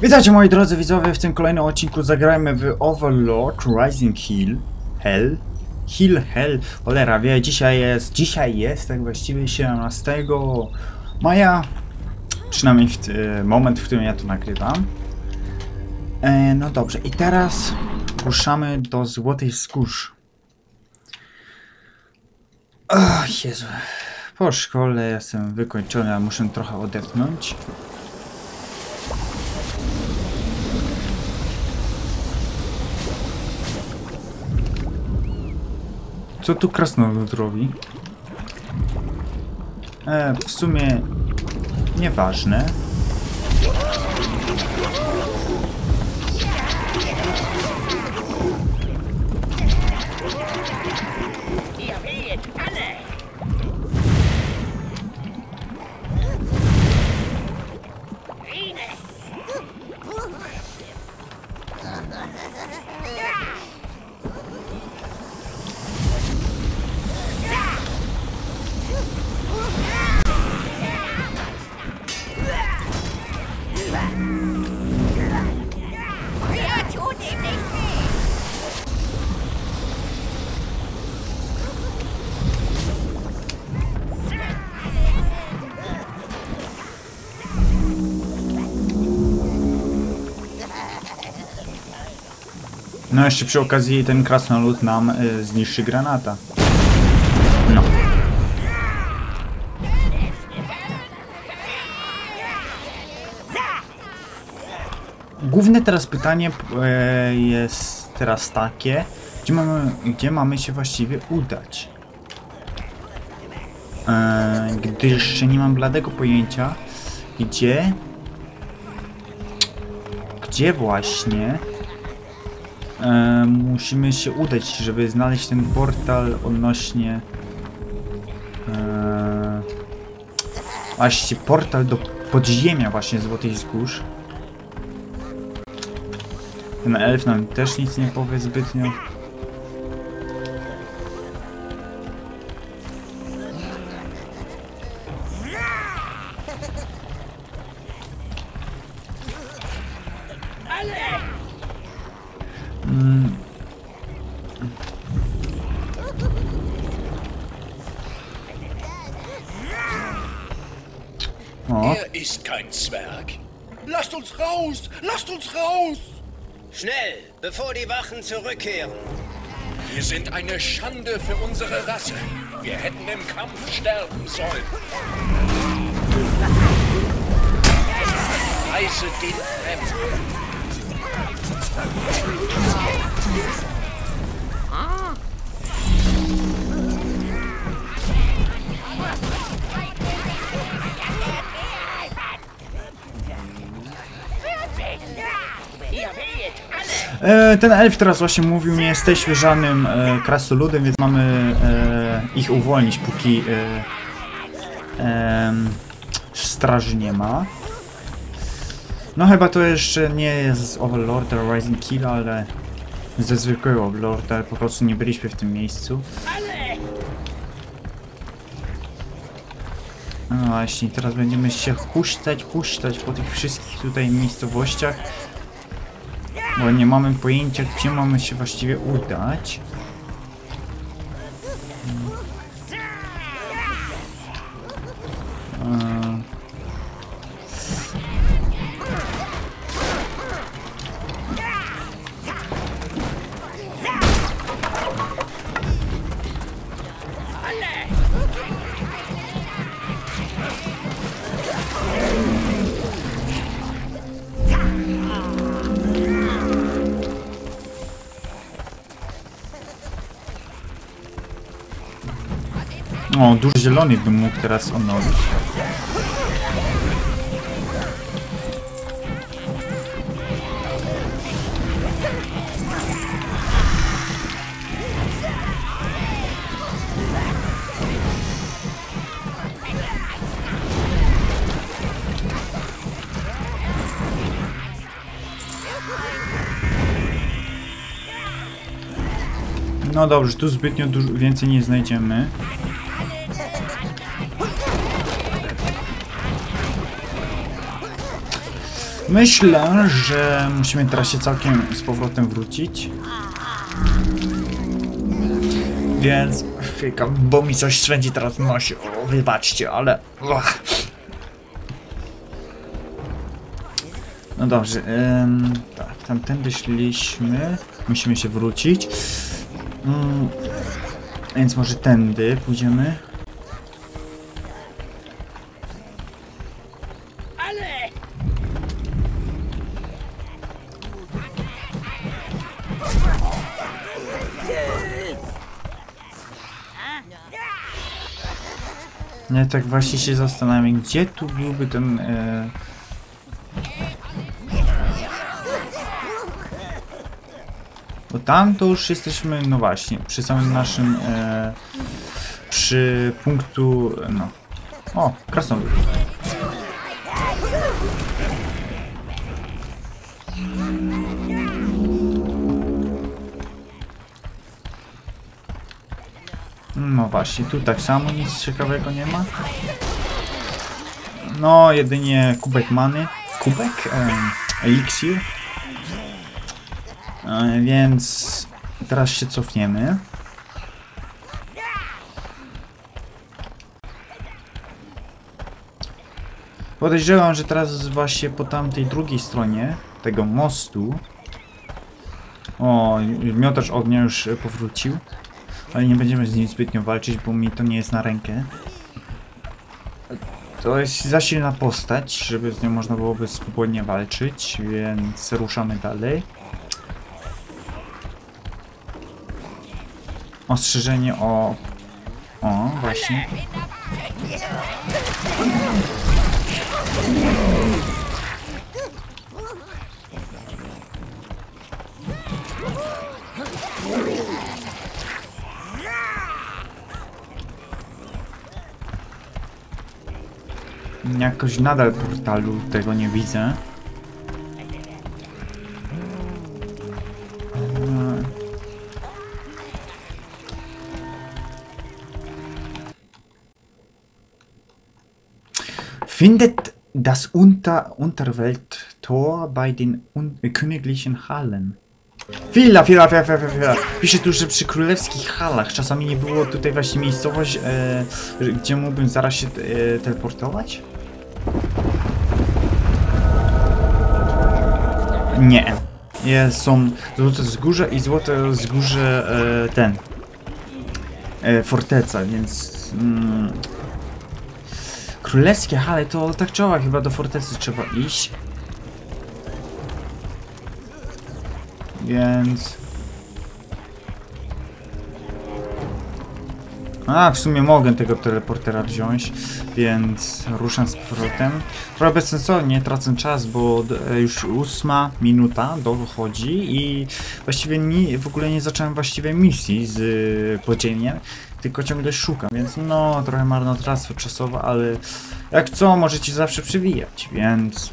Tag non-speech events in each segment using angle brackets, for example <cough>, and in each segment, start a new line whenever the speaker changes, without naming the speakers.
Witajcie moi drodzy widzowie, w tym kolejnym odcinku zagrajmy w Overlord Rising Hill. Hell? Hill Hell. Cholera wie, dzisiaj jest, dzisiaj jest tak właściwie 17 maja. Przynajmniej w moment, w którym ja to nagrywam. E, no dobrze, i teraz ruszamy do Złotej Skórz. Ach, Jezu. Po szkole jestem wykończony, a muszę trochę odetchnąć. Co tu krasnolud robi? E, w sumie nieważne. Jeszcze przy okazji ten krasnolud nam y, zniszczy granata. No. Główne teraz pytanie e, jest teraz takie, gdzie mamy, gdzie mamy się właściwie udać? E, gdyż jeszcze nie mam bladego pojęcia, gdzie, gdzie właśnie e, musimy się udać, żeby znaleźć ten portal odnośnie e, właśnie portal do podziemia właśnie Złotej Wzgórz. Ten elf nam też nic nie powie zbytnio.
Bevor die Wachen zurückkehren.
Wir sind eine Schande für unsere Rasse. Wir hätten im Kampf sterben sollen. Reiße den Fremden.
E, ten elf teraz właśnie mówił, nie jesteśmy żadnym e, krasnoludem, więc mamy e, ich uwolnić, póki e, straży nie ma. No chyba to jeszcze nie jest z Overlorda Rising Kill, ale ze zwykłego Overlorda, po prostu nie byliśmy w tym miejscu. No właśnie, teraz będziemy się huśtać, huśtać po tych wszystkich tutaj miejscowościach. Bo nie mamy pojęcia, gdzie mamy się właściwie udać. O, duży zielony bym mógł teraz odnowić. No dobrze, tu zbytnio dużo więcej nie znajdziemy. Myślę, że musimy teraz się całkiem z powrotem wrócić. Więc, fika, bo mi coś swędzi teraz w nosie. O, wybaczcie, ale... Ach. No dobrze, ym, tak, tamtędy szliśmy. Musimy się wrócić. Mm, więc może tędy pójdziemy. Ja tak właśnie się zastanawiam, gdzie tu byłby ten... E... Bo tam to już jesteśmy, no właśnie, przy samym naszym... E... Przy punktu... no... O, krasnolud. Właśnie, tu tak samo nic ciekawego nie ma. No, jedynie kubek many. Kubek? Eliksir. E, więc teraz się cofniemy. Podejrzewam, że teraz właśnie po tamtej drugiej stronie tego mostu. O, miotacz ognia już powrócił. Ale nie będziemy z nim zbytnio walczyć, bo mi to nie jest na rękę. To jest za silna postać, żeby z nią można byłoby swobodnie walczyć, więc ruszamy dalej. Ostrzeżenie o... O, właśnie. Jakoś nadal portalu tego nie widzę. Eee. Findet das Unter Unterwelttor bei den un königlichen Hallen. Chwila, chwila, chwila, chwila, chwila. Pisze tu, że przy królewskich halach czasami nie było tutaj właśnie miejscowość, e, gdzie mógłbym zaraz się e, teleportować? Nie. Jest, są złote wzgórze i złote wzgórze e, ten. E, forteca, więc... Mm, królewskie hale to tak trzeba chyba do fortecy trzeba iść. Więc... A, w sumie mogę tego teleportera wziąć, więc ruszam z powrotem. Trochę bezsensownie, tracę czas, bo e, już ósma minuta dochodzi i właściwie ni, w ogóle nie zacząłem właściwej misji z y, podziemiem, tylko ciągle szukam, więc no, trochę marnotrawstwo czasowe, ale jak co, możecie zawsze przewijać, więc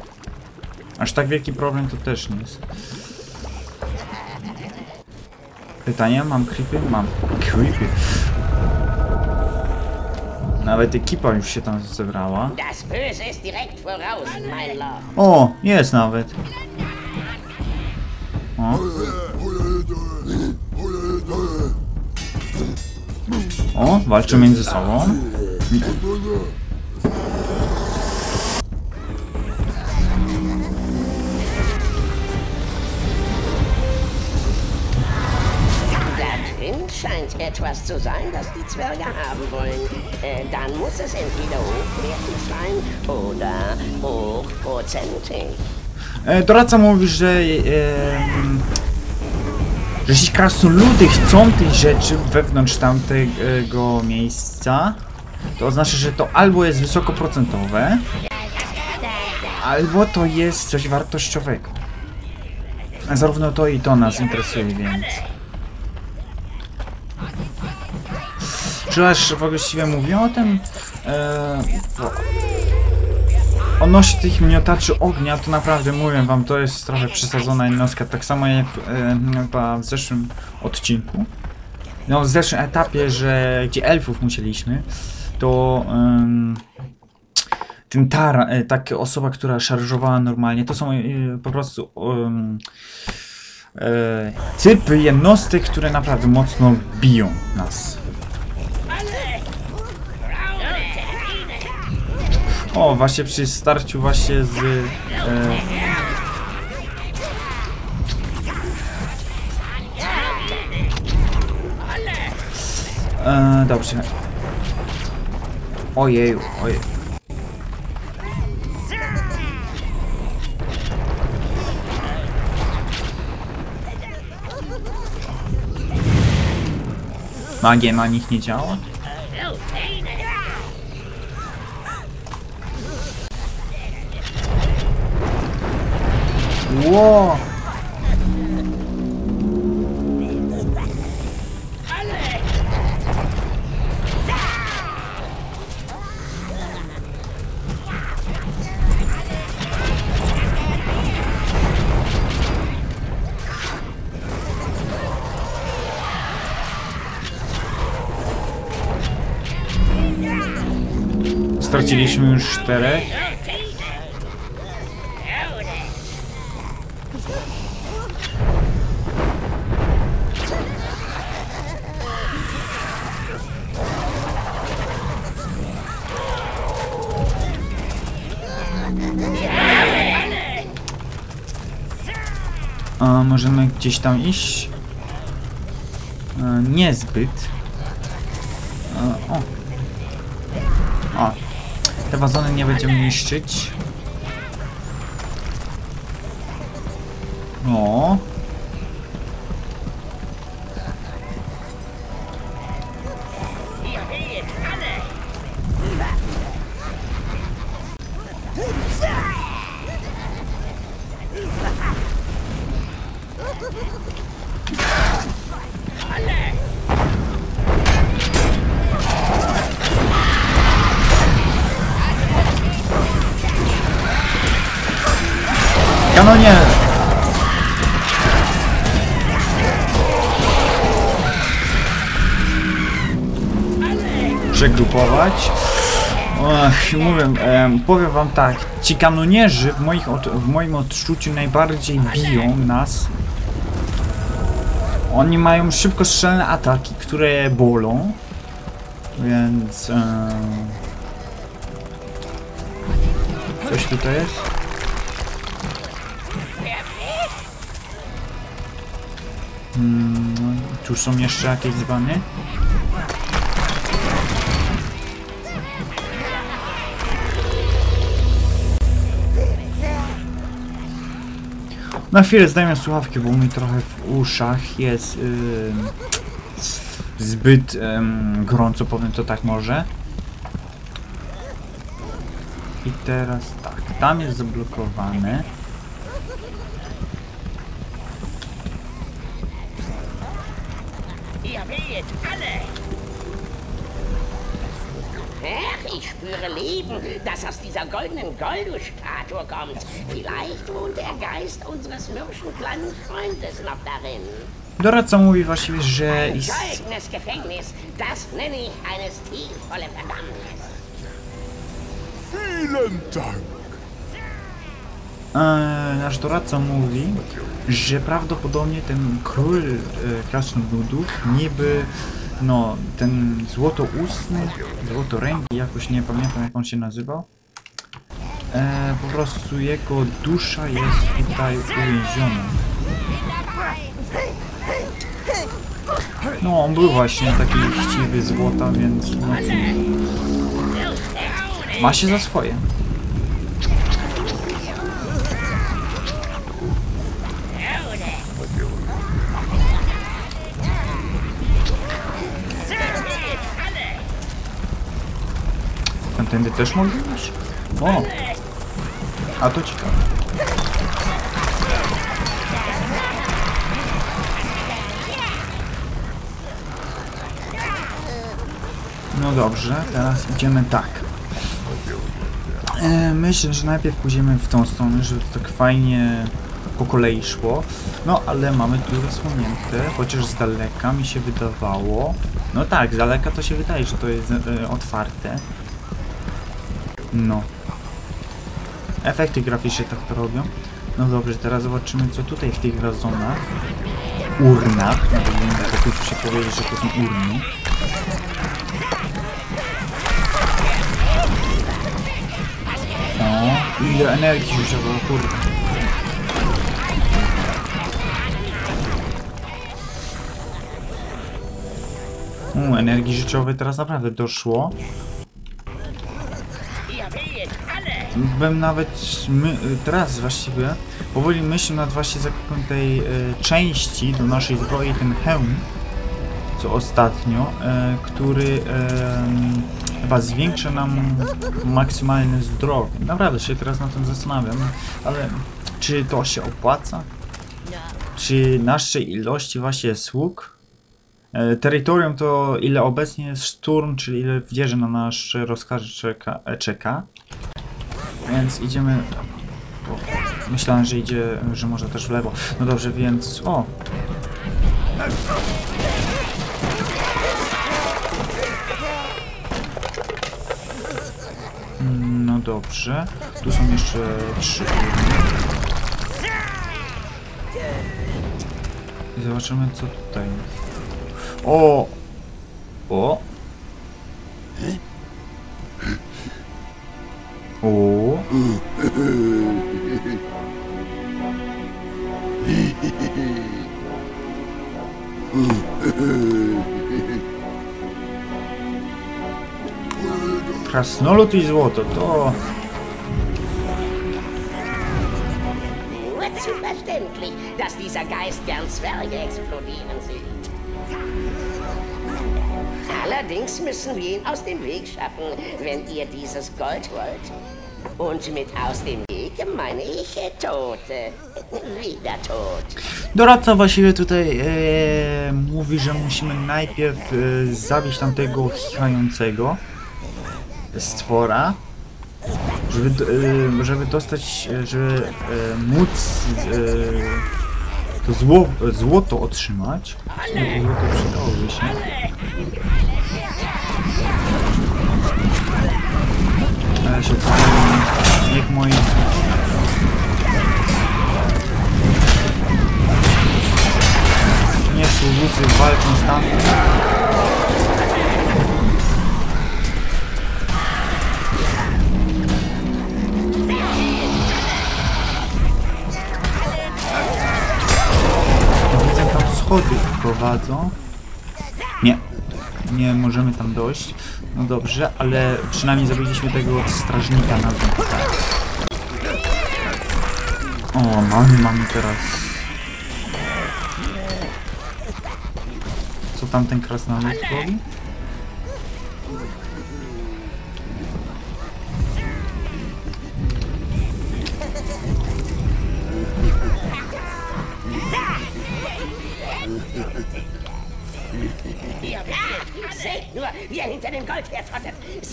aż tak wielki problem to też nie jest. Pytanie, mam creepy? Mam creepy. Nawet ekipa już się tam zebrała. O, jest nawet. O. O, walczą między sobą.
Scheint etwas zu sein, das die Zwerge haben wollen. Äh, dann muss es entweder hochwertig sein oder hochprozentig.
E, Doradca mówi, że e, em, że jeśli krasnoludy chcą tej rzeczy wewnątrz tamtego miejsca, to oznacza, że to albo jest wysokoprocentowe, albo to jest coś wartościowego. Zarówno to i to nas interesuje, więc... Aż właściwie mówię o tym? E, bo Odnośnie tych miotaczy ognia, to naprawdę mówię wam, to jest trochę przesadzona jednostka, tak samo jak e, w zeszłym odcinku. No, w zeszłym etapie, że gdzie elfów musieliśmy, to em, ten tara, e, taka osoba, która szarżowała normalnie, to są e, po prostu em, e, typy jednostek, które naprawdę mocno biją nas. O, właśnie przy starciu właśnie z... E, e, dobrze. Ojeju, ojej. Magia na nich nie działa? Во! Стратегичную штыра. Możemy gdzieś tam iść? E, niezbyt. E, o. O. Te wazony nie będziemy niszczyć. Kanonie! Przegrupować. Ach, mówię, em, powiem wam tak, ci kanonierzy w, moich od, w moim odczuciu najbardziej biją nas. Oni mają szybkostrzelne ataki, które bolą. Więc... em, coś tutaj jest? Hmm, tu są jeszcze jakieś dzbany? Na chwilę zdejmę słuchawki, bo mi trochę w uszach jest ym, zbyt ym, gorąco, powiem to tak może. I teraz tak, tam jest zablokowane.
Weht alle! Ach, ich spüre Leben, das aus dieser goldenen Goldu-Statue kommt. Vielleicht wohnt der Geist unseres mürrischen kleinen Freundes noch darin.
Doradca mówi właściwie, że
Ein
ist,
goldenes Gefängnis,
e, nasz doradca mówi, że prawdopodobnie ten król e, krasnoludów niby, no, ten złotoustny, złotoręgi, jakoś nie pamiętam jak on się nazywał, e, po prostu jego dusza jest tutaj uwięziona. No, on był właśnie taki chciwy złota, więc no. Ma się za swoje. Tamtędy też iść? O! A to ciekawe. No dobrze, teraz idziemy tak. E, myślę, że najpierw pójdziemy w tą stronę, żeby to tak fajnie po kolei szło. No, ale mamy tu zasłonięte, chociaż z daleka mi się wydawało. No tak, z daleka to się wydaje, że to jest e, otwarte. No. efekty graficzne tak to robią. No dobrze, teraz zobaczymy co tutaj w tych gazonach. Urnach, no bo tu się powiedzieć, że to są urny. O, ile energii rzuciło, kurde. U, energii życiowej teraz naprawdę doszło. Bym nawet my, teraz właściwie powoli myślę nad właśnie zakupem tej e, części do naszej zbroi, ten hełm, co ostatnio, e, który e, chyba zwiększa nam maksymalne zdrowie. Naprawdę się teraz na tym zastanawiam, ale czy to się opłaca? Czy naszej ilości właśnie sług? E, Terytorium to ile obecnie jest szturm, czyli ile wieży na nasze rozkazy czeka, czeka. Więc idziemy... O, myślałem, że idzie, że może też w lewo. No dobrze, więc... O! No dobrze. Tu są jeszcze trzy. I zobaczymy co tutaj! O! O! Krasnolud i złoto, to...
Nur zu verständlich, dass dieser Geist gern Zwerge explodieren sieht. Allerdings müssen wir ihn aus dem Weg schaffen, wenn ihr dieses Gold wollt. Und mit aus dem Weg meine ich äh, Tote. Wieder tot.
Doradca właściwie tutaj e, mówi, że musimy najpierw e, zabić tamtego chichającego stwora, żeby, żeby dostać, e, żeby e, móc e, to zło, złoto otrzymać. No, to złoto przydałoby się. Ale się niech moi nie walczą z tamtym. Schody prowadzą. Nie, nie możemy tam dojść. No dobrze, ale przynajmniej zabiliśmy tego strażnika na dół. O, mamy, mamy teraz Co tam ten krasnolud robi?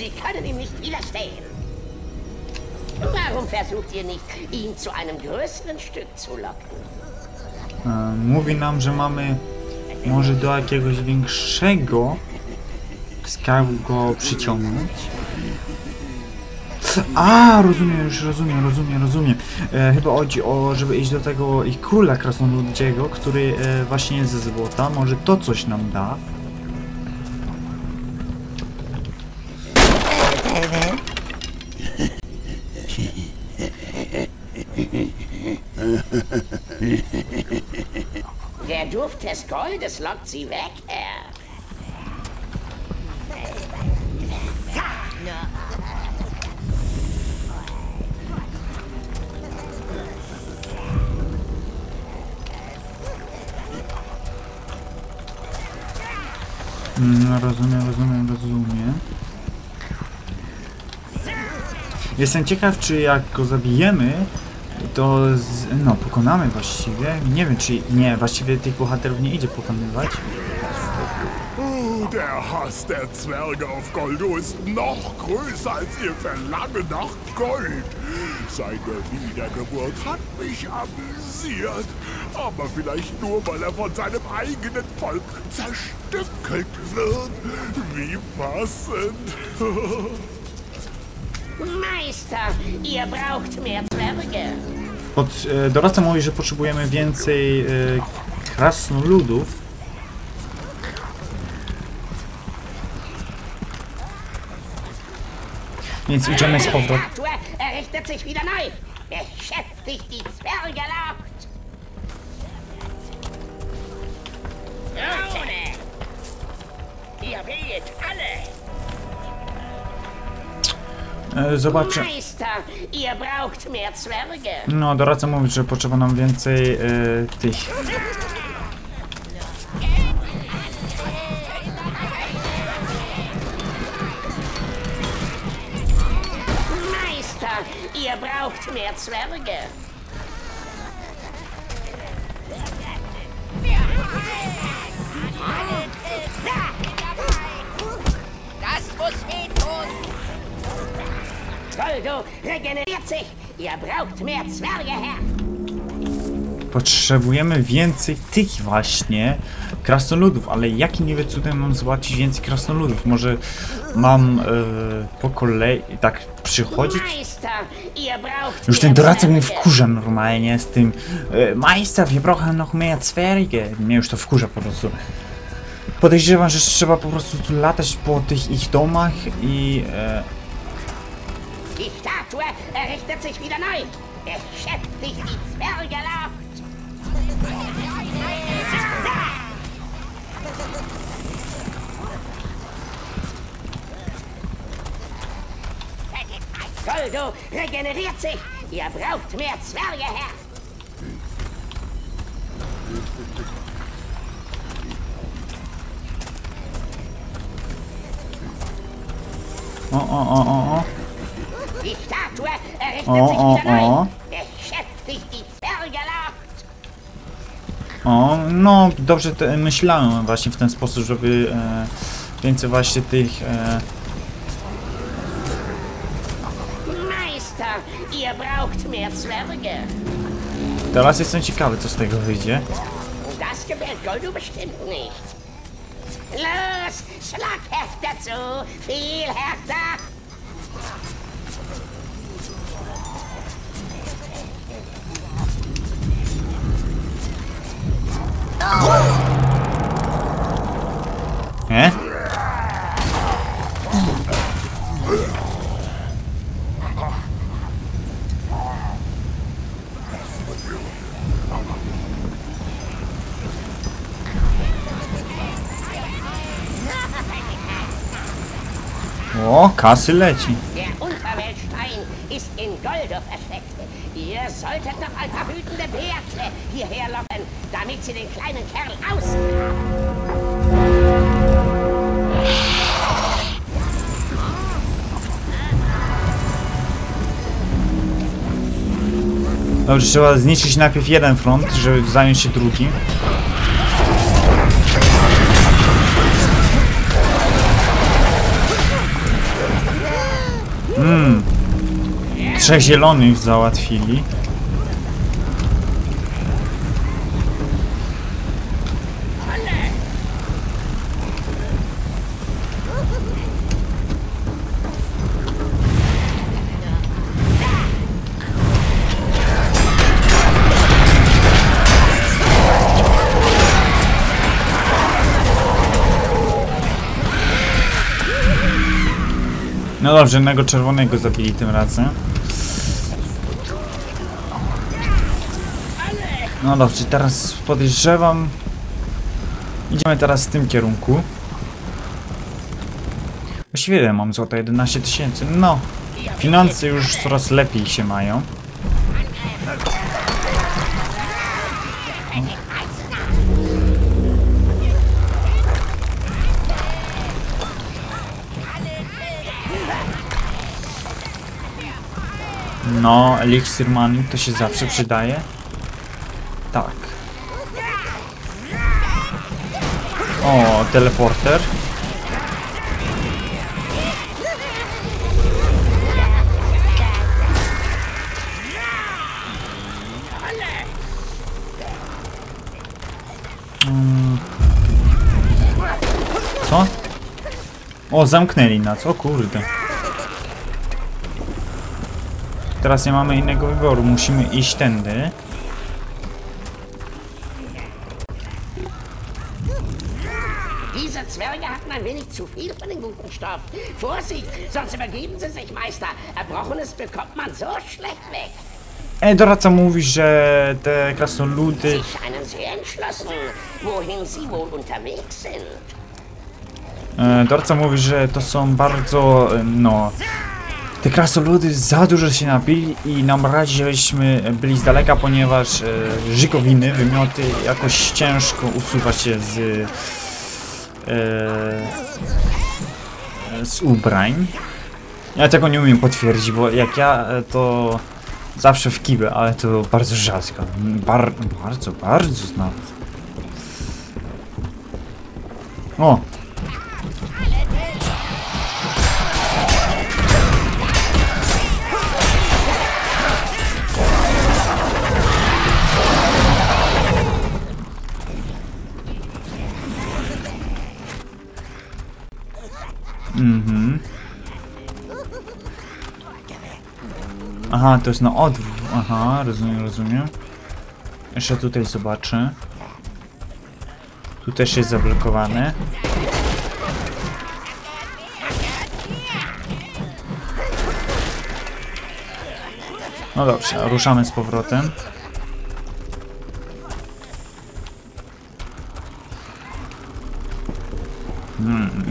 Sie können ihm nicht widerstehen. Warum versucht ihr nicht, ihn zu einem größeren Stück zu locken?
E, Mówi nam, że mamy może do jakiegoś większego skarbu go przyciągnąć. A, rozumiem, już rozumiem, rozumiem, rozumiem. E, chyba chodzi o, żeby iść do tego ich króla krasnoludziego, który e, właśnie jest ze złota. Może to coś nam da.
Der Duft des Goldes lockt sie weg, Herr.
Mm, rozumiem, rozumiem, rozumiem. Jestem ciekaw, czy jak go zabijemy, to z, no, pokonamy właściwie. Nie wiem, czy nie, właściwie tych bohaterów nie idzie pokonywać.
Der Hass der Zwerge auf Goldo ist noch größer als ihr Verlangen nach Gold. Seine Wiedergeburt hat mich amüsiert. Aber vielleicht nur, weil er von seinem eigenen Volk zerstückelt wird. Wie passend. <laughs>
Meister, ihr braucht mehr Zwerge.
Pod, e, doradca mówi, że potrzebujemy więcej e, krasnoludów. Więc idziemy z powrotem.
Ihr weht alle.
E, zobaczę. No, doradca mówi, że potrzeba nam więcej e, tych.
Meister, ihr braucht mehr Zwerge. Goldo regeneriert sich. Ihr braucht mehr Zwerge, Herr.
Potrzebujemy więcej tych właśnie krasnoludów, ale jakim niby cudem mam zobaczyć więcej krasnoludów? Może mam e, po kolei tak przychodzić? Już ten doradca mnie wkurza normalnie z tym e, Meister, wir brauchen noch mehr Zwerge. Mnie już to wkurza po prostu. Podejrzewam, że trzeba po prostu tu latać po tych ich domach i... E,
Die Statue errichtet sich wieder neu. Beschäftigt die Zwergelocht. Goldo regeneriert sich. Ihr braucht mehr Zwerge, Herr.
o, o, o, o, o.
Beschäftigt die Zwergelocht.
O, no dobrze te, myślałem właśnie w ten sposób, żeby e, więcej właśnie tych... E, teraz jestem ciekawy, co z tego wyjdzie.
Los, schlag härter zu, viel härter.
Kasy leci.
Der Unterweltstein ist in Goldo versteckt. Ihr solltet noch ein paar wütende Bärtle hierher locken, damit sie den kleinen Kerl ausgraben.
Dobrze, trzeba zniszczyć najpierw jeden front, żeby zająć się drugim. Mmm. Trzech zielonych załatwili. No dobrze, jednego czerwonego zabili tym razem. No dobrze, teraz podejrzewam. Idziemy teraz w tym kierunku. Właściwie mam złota? 11 tysięcy. No, finanse już coraz lepiej się mają. No, eliksir money to się zawsze przydaje. Tak. O, teleporter. Mm. Co? O, zamknęli nas, o kurde. Teraz nie mamy innego wyboru, musimy iść tędy.
Diese Zwerge hatten ein wenig zu viel von dem guten Stoff. Vorsicht, sonst übergeben sie sich, Meister. Erbrochenes bekommt man so schlecht weg.
Ej, Doraca mówi, że te krasnoludy... E, Dorca mówi, że to są bardzo, e, no... Te krasnoludy za dużo się napili i nam radzi, żebyśmy byli z daleka, ponieważ e, żykowiny, wymioty jakoś ciężko usuwa się z... E, z ubrań. Ja tego nie umiem potwierdzić, bo jak ja e, to zawsze w kibę, ale to bardzo rzadko. Bar bardzo, bardzo nawet. O, Mhm. Aha, to jest na odwrót. Aha, rozumiem, rozumiem. Jeszcze tutaj zobaczę. Tu też jest zablokowane. No dobrze, ruszamy z powrotem.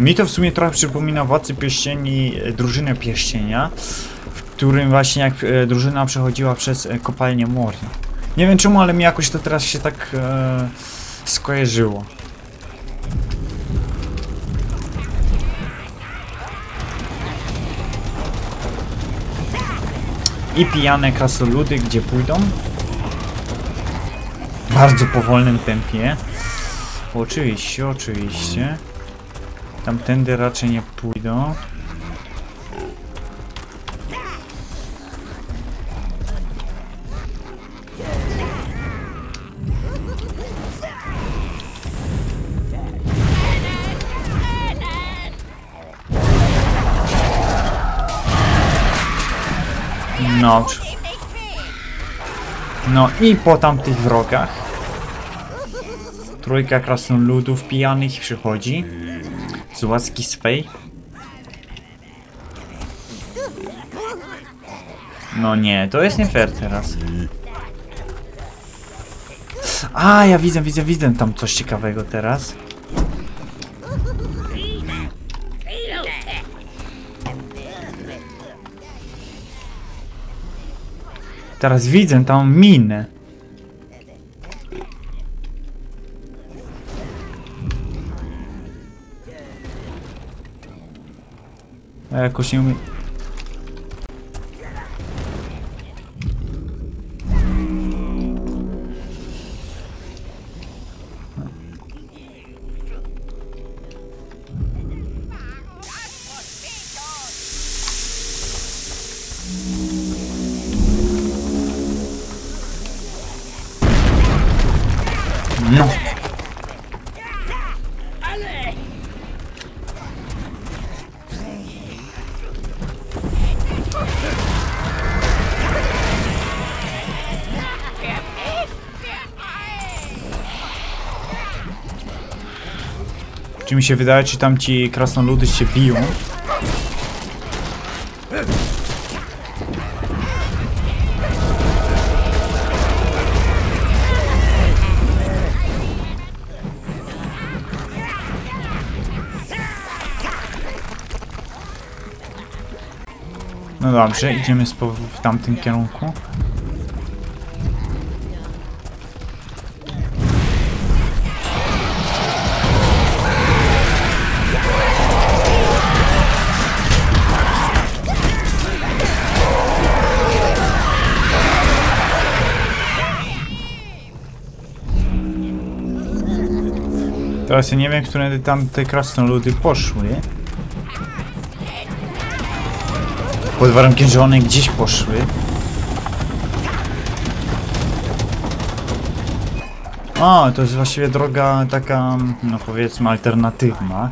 Mi to w sumie trochę przypomina Władcy Pierścieni, e, drużynę Pierścienia, w którym właśnie jak e, drużyna przechodziła przez e, kopalnię Moria. Nie wiem czemu, ale mi jakoś to teraz się tak e, skojarzyło. I pijane krasoludy, gdzie pójdą? W bardzo powolnym tempie. Oczywiście, oczywiście. Tamtędy raczej nie pójdą. No. No i po tamtych wrogach. Trójka krasnoludów pijanych przychodzi z łaski swej. No nie, to jest nie fair teraz. A, ja widzę, widzę, widzę tam coś ciekawego teraz. Teraz widzę tam minę. Ja jakoś mi się wydaje, czy tam ci krasnoludy się biją? No dobrze, idziemy w tamtym kierunku. Teraz ja nie wiem, które tam te krasnoludy poszły. Pod warunkiem, że one gdzieś poszły. O, to jest właściwie droga taka, no powiedzmy, alternatywna.